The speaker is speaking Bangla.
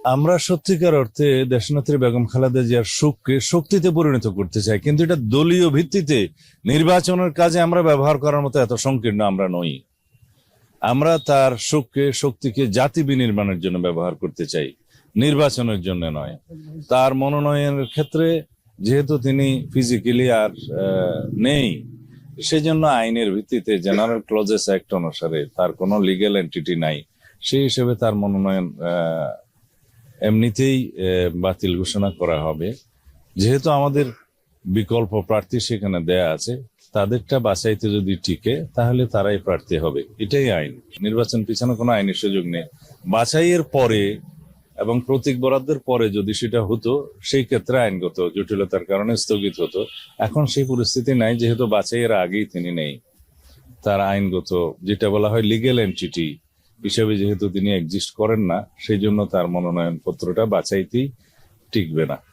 আমরা সত্যিকার অর্থে দেশনাত্রী বেগম খালেদা জিয়ার সুখকে শক্তিতে পরিণত করতে চাই, কিন্তু এটা দলীয় ভিত্তিতে নির্বাচনের কাজে আমরা ব্যবহার করার মতো এত সংকীর্ণ আমরা নই। আমরা তার সুখকে শক্তিকে জাতি বিনির্মাণের জন্য ব্যবহার করতে চাই, নির্বাচনের জন্য নয়। তার মনোনয়নের ক্ষেত্রে যেহেতু তিনি ফিজিক্যালি আর নেই, সেজন্য আইনের ভিত্তিতে জেনারেল ক্লোজেস অ্যাক্ট অনুসারে তার কোনো লিগ্যাল এন্টিটি নাই। সেই হিসেবে তার মনোনয়ন এমনিতেই বাতিল ঘোষণা করা হবে। যেহেতু আমাদের বিকল্প প্রার্থী সেখানে দেয়া আছে, তাদেরটা বাছাইতে যদি টিকে, তাহলে তারাই প্রার্থী হবে। এটাই আইন। নির্বাচন পিছনে কোনো আইনের সুযোগ নেই। বাছাইয়ের পরে এবং প্রতীক বরাদ্দের পরে যদি সেটা হতো, সেই ক্ষেত্রে আইনগত জটিলতার কারণে স্থগিত হতো। এখন সেই পরিস্থিতি নাই, যেহেতু বাছাইয়ের আগেই তিনি নেই। তার আইনগত, যেটা বলা হয় লিগেল এন্টিটি হিসেবে যেহেতু তিনি এক্সিস্ট করেন না সেই জন্য তার মনোনয়ন পত্রটা বাছাইতেই টিকবে না।